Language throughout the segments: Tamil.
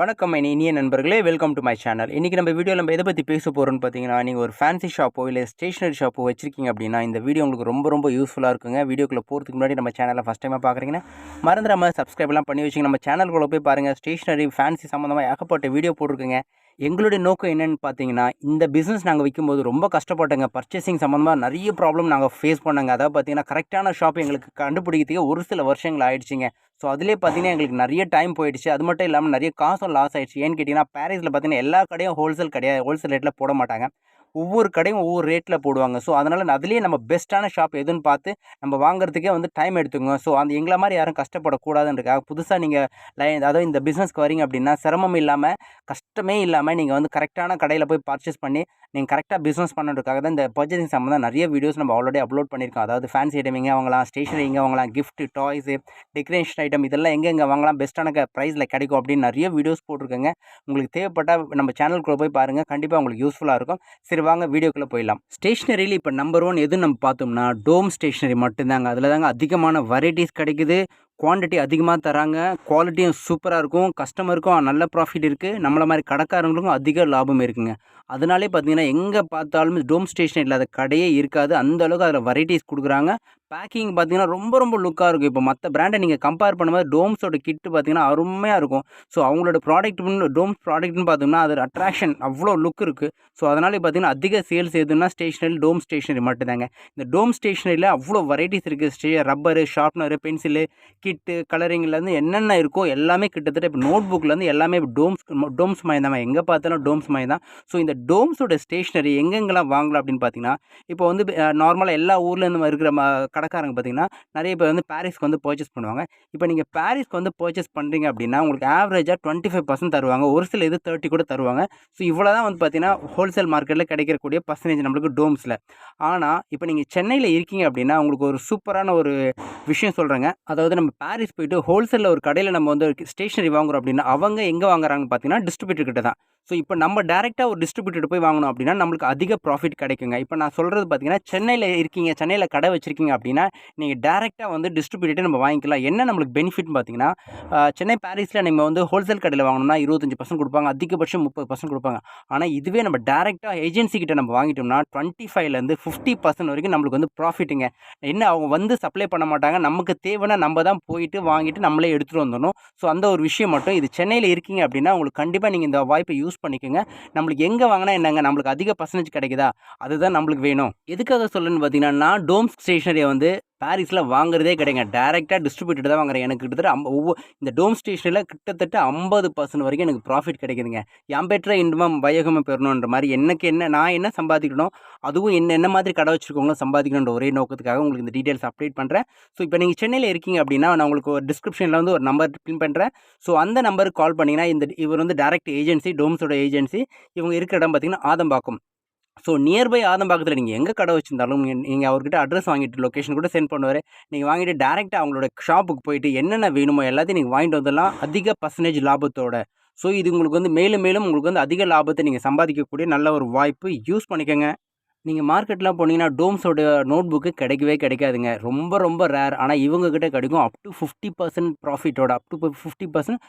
வணக்கம் என் இனிய நண்பர்களே. வெல்கம் டு மை சேனல் இன்றைக்கி நம்ம வீடியோவில் நம்ம எதை பற்றி பேச போகிறோம்னு பார்த்தீங்கன்னா நீங்கள் ஒரு ஃபேன்சி ஷாப்போ இல்லை ஸ்டேஷனரி ஷாப்போ வச்சிருக்கீங்க அப்படின்னா இந்த வீடியோ உங்களுக்கு ரொம்ப ரொம்ப யூஸ்ஃபுல்லாக இருக்குங்க. வீடியோக்குள்ளே போகிறதுக்கு முன்னாடி நம்ம சேனலை ஃபஸ்ட் டைமாக பார்க்குறீங்கன்னா மறந்துடாமல் சப்ஸ்கிரைப்லாம் பண்ணி வச்சுங்க நம்ம சேனல்குள்ளே போய் பாருங்கள் ஸ்டேஷனரி ஃபேன்சி சம்மந்தமாக ஏகப்பட்ட வீடியோ போட்டிருக்குங்க. எங்களுடைய நோக்கம் என்னென்னு பார்த்தீங்கன்னா இந்த பிஸ்னஸ் நாங்கள் விற்கும்போது ரொம்ப கஷ்டப்பட்டோங்க. பர்ச்சேசிங் சம்மந்தமாக நிறைய ப்ராப்ளம் நாங்கள் ஃபேஸ் பண்ணோங்க. அதாவது பார்த்தீங்கன்னா கரெக்டான ஷாப் எங்களுக்கு கண்டுபிடிக்கிறதுக்கே ஒரு சில வருஷங்கள் ஆயிடுச்சுங்க. ஸோ அதிலே பார்த்தீங்கன்னா எங்களுக்கு நிறைய டைம் போயிடுச்சு. அது மட்டும் இல்லாமல் நிறைய காசும் லாஸ் ஆயிடுச்சு. ஏன்னு கேட்டிங்கன்னா பாரிஸில் பார்த்தீங்கன்னா எல்லா கடையும் ஹோல்சேல் கிடையாது. ஹோல்சேல் ரேட்டில் போட மாட்டாங்க. ஒவ்வொரு கடையும் ஒவ்வொரு ரேட்டில் போடுவாங்க. ஸோ அதனால் அதுலேயே நம்ம பெஸ்ட்டான ஷாப் எதுன்னு பார்த்து நம்ம வாங்குறதுக்கே வந்து டைம் எடுத்துக்கோங்க. ஸோ அந்த எங்களை மாதிரி யாரும் கஷ்டப்படக்கூடாதுன்றக்காக புதுசாக நீங்கள் லைன் அதாவது இந்த பிஸ்னஸ்க்கு வரீங்க அப்படின்னா சிரமம் இல்லாமல் கஷ்டமே இல்லாமல் நீங்கள் வந்து கரெக்டான கடையில் போய் பர்ச்சேஸ் பண்ணி நீங்கள் கரெக்டாக பிஸ்னஸ் பண்ணுறதுக்காக தான் இந்த பர்ச்சேசிங் சம்மந்தம் நிறைய வீடியோஸ் நம்ம ஆல்ரெடி அப்லோட் பண்ணியிருக்கோம். அதாவது ஃபேன்சி ஐட்டம் எங்கே வாங்கலாம் ஸ்டேஷனரி எங்கே வாங்கலாம் கிஃப்ட் டாய்ஸு டெக்கரேஷன் ஐட்டம் இதெல்லாம் எங்கே எங்கே வாங்கலாம் பெஸ்ட்டான ப்ரைஸில் கிடைக்கும் அப்படின்னு நிறைய வீடியோஸ் போட்டிருக்கேங்க. உங்களுக்கு தேவைப்பட்டால் நம்ம சேனலுக்குள்ளே போய் பாருங்கள் கண்டிப்பாக உங்களுக்கு யூஸ்ஃபுல்லாக இருக்கும். சரி வாங்க வீடியோக்குள்ளே போயிடலாம். ஸ்டேஷ்னரியில் இப்போ நம்பர் ஒன் எது நம்ம பார்த்தோம்னா டோம் ஸ்டேஷ்னரி மட்டும்தாங்க. அதில் தாங்க அதிகமான வெரைட்டிஸ் கிடைக்குது. குவான்டிட்டி அதிகமாக தராங்க. குவாலிட்டியும் சூப்பராக இருக்கும். கஸ்டமருக்கும் நல்ல ப்ராஃபிட் இருக்குது நம்மளை மாதிரி கடைக்காரங்களுக்கும் அதிக லாபம் இருக்குங்க. அதனாலே பார்த்தீங்கன்னா எங்கே பார்த்தாலும் டோம் ஸ்டேஷன் இல்லாத கடையே இருக்காது. அந்த அளவுக்கு அதில் வெரைட்டிஸ் கொடுக்குறாங்க. பேக்கிங் பார்த்தீங்கன்னா ரொம்ப ரொம்ப லுக்காக இருக்கும். இப்போ மற்ற பிராண்டை நீங்கள் கம்பேர் பண்ணும்போது டோம்ஸோட கிட்டு பார்த்தீங்கன்னா அருமையாக இருக்கும். ஸோ அவங்களோட ப்ராடக்ட் டோம்ஸ் ப்ராடக்ட்னு பார்த்தோம்னா அது அட்ராக்ஷன் அவ்வளோ லுக் இருக்குது ஸோ அதனால் பார்த்தீங்கன்னா அதிக சேல்ஸ் எதுனா ஸ்டேஷனரி டோம் ஸ்டேஷனரி மட்டும்தாங்க. இந்த டோம் ஸ்டேஷனரியில் அவ்வளோ வெரைட்டிஸ் இருக்குது stay rubber sharpener pencil kit kit கலரிங்லேருந்து என்னென்ன இருக்கோ எல்லாமே கிட்டத்தட்ட இப்போ நோட் புக்லேருந்து எல்லாமே இப்போ டோம்ஸ் டோம்ஸ் மயம் தான் எங்கே பார்த்தாலும் டோம்ஸ் மயம் தான் ஸோ இந்த டோம்ஸோட ஸ்டேஷ்னரி எங்கெங்கெல்லாம் வாங்கலாம் அப்படின்னு பார்த்தீங்கன்னா இப்போ வந்து நார்மலாக எல்லா ஊர்லேருந்து இருக்கிற ம கடைக்காரங்க பார்த்தீங்கன்னா நிறைய பேர் வந்து பாரிஸ்க்கு வந்து பர்ச்சேஸ் பண்ணுவாங்க. இப்போ நீங்கள் பாரிஸ்க்கு வந்து பர்ச்சேஸ் பண்ணுறீங்க அப்படின்னா உங்களுக்கு ஆவரேஜாக டுவெண்ட்டி ஃபைவ் பர்சன்ட் தருவாங்க. ஒரு சில இது தேர்ட்டி கூட தருவாங்க. ஸோ இவ்வளோ தான் வந்து பார்த்தீங்கன்னா ஹோல்சேல் மார்க்கெட்டில் கிடைக்கக்கூடிய பர்சன்டேஜ் நம்மளுக்கு டோம்ஸில். ஆனால் இப்போ நீங்கள் சென்னையில் இருக்கீங்க அப்படின்னா உங்களுக்கு ஒரு சூப்பரான ஒரு விஷயம் சொல்கிறேங்க அதாவது நம்ம பாரிஸ் போயிட்டு ஹோல்சேலில் ஒரு கடையில் நம்ம வந்து ஸ்டேஷனரி வாங்குறோம் அப்படின்னா அவங்க எங்கே வாங்குறாங்கன்னு பார்த்தீங்கன்னா டிஸ்ட்ரிபியூட்டர் கிட்ட தான். ஸோ இப்போ நம்ம டேரெக்டாக ஒரு டிஸ்ட்ரிபியூட்டர் போய் வாங்கணும் அப்படின்னா நம்மளுக்கு அதிக ப்ராஃபிட் கிடைக்குங்க. இப்போ நான் சொல்கிறது பார்த்தீங்கன்னா சென்னையில் இருக்கீங்க சென்னையில் கடை வச்சுருக்கீங்க அப்படின்னா நீங்கள் டேரெக்டாக வந்து டிஸ்ட்ரிபியூட்டர் நம்ம வாங்கிக்கலாம். என்ன நம்மளுக்கு பெனிஃபிட்னு பார்த்தீங்கன்னா சென்னை பாரிஸில் நம்ம வந்து ஹோல்சேல் கடையில் வாங்கணும்னா இருபத்தஞ்சி பர்சன்ட் கொடுப்பாங்க அதிகபட்சம் முப்பது பர்சன்ட் கொடுப்பாங்க. ஆனால் இதுவே நம்ம டேரெக்டாக ஏஜென்சி கிட்ட நம்ம வாங்கிட்டோம்னா டுவெண்ட்டி ஃபைவ்லேருந்து ஃபிஃப்டி பர்சன்ட் வரைக்கும் நம்மளுக்கு வந்து ப்ராஃபிட்டுங்க என்ன அவங்க வந்து சப்ளை பண்ண மாட்டாங்க. நமக்கு தேவைன்னா நம்ம தான் போயிட்டு வாங்கிட்டு நம்மளே எடுத்துகிட்டு வந்துடணும். ஸோ அந்த ஒரு விஷயம் மட்டும். இது சென்னையில் இருக்கீங்க அப்படின்னா உங்களுக்கு கண்டிப்பாக நீங்கள் இந்த வாய்ப்பை யூஸ் பண்ணிக்கோங்க. நம்மளுக்கு எங்கே வாங்கினா என்னங்க? நம்மளுக்கு அதிக பர்சன்டேஜ் கிடைக்குதா? அதுதான் நம்மளுக்கு வேணும். எதுக்காக சொல்லணும்னு பார்த்தீங்கன்னா நான் டோம்ஸ் ஸ்டேஷனரியை வந்து பாரிஸில் வாங்குறதே கிடையாது டேரெக்டாக டிஸ்ட்ரிபியூட்டர் தான் வாங்குறேன். எனக்கு கிட்டத்தட்ட அம்ப ஒவ்வொரு இந்த டோம் ஸ்டேஷனில் கிட்டத்தட்ட ஐம்பது பர்சன்ட் வரைக்கும் எனக்கு ப்ராஃபிட் கிடைக்குதுங்க. என் பெற்ற இன்பம் பயகமம் பெறணுன்ற மாதிரி எனக்கு என்ன நான் என்ன சம்பாதிக்கணும் அதுவும் என்ன என்ன மாதிரி கடை வச்சுருக்கவங்களும் சம்பாதிக்கணுன்ற ஒரே நோக்கத்துக்காக உங்களுக்கு இந்த டீட்டெயில்ஸ் அப்டேட் பண்ணுறேன் ஸோ இப்போ நீங்கள் சென்னையில் இருக்கீங்க அப்படின்னா நான் உங்களுக்கு ஒரு டிஸ்கிரிப்ஷனில் வந்து ஒரு நம்பர் பின் பண்ணுறேன் ஸோ அந்த நம்பருக்கு கால் பண்ணிங்கன்னா இந்த இவர் வந்து டேரக்ட் ஏஜென்சி டோம்ஸோட ஏஜென்சி இவங்க இருக்கிற இடம் பார்த்திங்கன்னா ஆதம்பாக்கம். ஸோ நியர்பை ஆதம்பாக்கத்தில் நீங்கள் எங்கே கடை வச்சிருந்தாலும் நீங்கள் அவர்கிட்ட அட்ரஸ் வாங்கிட்டு லொக்கேஷன் கூட சென்ட் பண்ணுவார். நீங்கள் வாங்கிட்டு டேரெக்டாக அவங்களோட ஷாப்புக்கு போயிட்டு என்னென்ன வேணுமோ எல்லாத்தையும் நீங்கள் வாங்கிட்டு வந்துடலாம் அதிக பர்சன்டேஜ் லாபத்தோட. ஸோ இது உங்களுக்கு வந்து மேலும் மேலும் உங்களுக்கு வந்து அதிக லாபத்தை நீங்கள் சம்பாதிக்கக்கூடிய நல்ல ஒரு வாய்ப்பு. யூஸ் பண்ணிக்கோங்க. நீங்கள் மார்க்கெட்லாம் போனீங்கன்னா டோம்ஸோட நோட் புக்கு கிடைக்கவே கிடைக்காதுங்க. ரொம்ப ரொம்ப ரேர் ஆனால் இவங்கக்கிட்ட கிடைக்கும். அப் டு ஃபிஃப்டி பர்சன்ட் ப்ராஃபிட்டோட அப் டு ஃபிஃப்டி பர்சன்ட்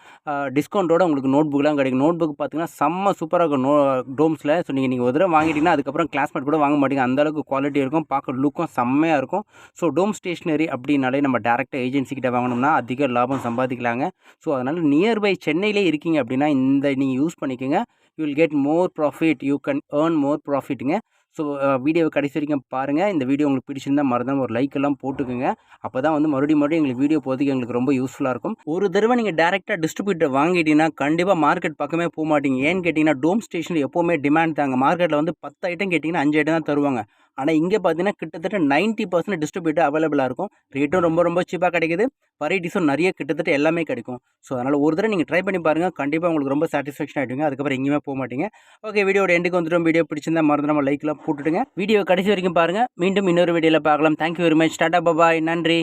டிஸ்கவுண்ட்டோட உங்களுக்கு நோட் புக்லாம் கிடைக்கும். நோட் புக் பார்த்தீங்கன்னா செம்ம சூப்பராக இருக்கும். நோ டோம்ஸில் ஸோ நீங்கள் நீங்கள் ஒரு தடவை வாங்கிட்டீங்கன்னா அதுக்கப்புறம் கிளாஸ்மேட் கூட வாங்க மாட்டீங்க. அந்தளவுக்கு குவாலிட்டி இருக்கும். பார்க்க லுக்கும் செம்மையாக இருக்கும். ஸோ டோம் ஸ்டேஷ்னரி அப்படின்னாலே நம்ம டேரெக்டாக ஏஜென்சிக்கிட்ட வாங்கினோம்னா அதிக லாபம் சம்பாதிக்கலாங்க. ஸோ அதனால் நியர்பை சென்னையிலே இருக்கீங்க அப்படின்னா இந்த நீங்கள் யூஸ் பண்ணிக்கோங்க. You will get more profit you can earn more ப்ராஃபிட்டுங்க so வீடியோவை கடைசி வரைக்கும் பாருங்கள் இந்த வீடியோ உங்களுக்கு பிடிச்சிருந்தால் மறந்தாமல் ஒரு லைக் எல்லாம் போட்டுக்கோங்க. அப்போ தான் வந்து மறுபடியும் மறுபடியும் எங்களுக்கு வீடியோ போகிறதுக்கு எங்களுக்கு ரொம்ப யூஸ்ஃபுல்லாக இருக்கும். ஒரு தடவை நீங்கள் டேரெக்டாக டிஸ்ட்ரிபியூட்டர் வாங்கிட்டீங்கன்னா கண்டிப்பாக மார்க்கெட் பக்கமே போக மாட்டீங்க. ஏன்னு கேட்டிங்கன்னா டோம் ஸ்டேஷன் எப்போவுமே டிமாண்ட் தாங்க. மார்க்கெட்டில் வந்து பத்து ஐட்டம் கேட்டிங்கன்னா அஞ்சு ஐட்டம் தான் தருவாங்க. ஆனால் இங்கே பார்த்தீங்கன்னா கிட்டத்தட்ட நைன்ட்டி பர்சன்ட் டிஸ்ட்ரிபியூட்டர் அவைலபிளாக இருக்கும். ரேட்டும் ரொம்ப ரொம்ப சீப்பாக கிடைக்குது. வெரைட்டிஸும் நிறைய கிட்டத்தட்ட எல்லாமே கிடைக்கும். ஸோ அதனால் ஒரு தடவை நீங்கள் ட்ரை பண்ணி பாருங்கள் கண்டிப்பாக உங்களுக்கு ரொம்ப சாட்டிஸ்ஃபேக்ஷன் ஆகிடுங்க அதுக்கப்புறம் எங்கேயுமே போக மாட்டீங்க. ஓகே வீடியோட எண்டுக்கு வந்துடும் வீடியோ பிடிச்சிருந்தா மறந்து நம்ம லைக்லாம் போட்டுடுங்க. வீடியோ கடைசி வரைக்கும் பாருங்கள் மீண்டும் இன்னொரு வீடியோவில் பார்க்கலாம். Thank you very much tata bye bye நன்றி.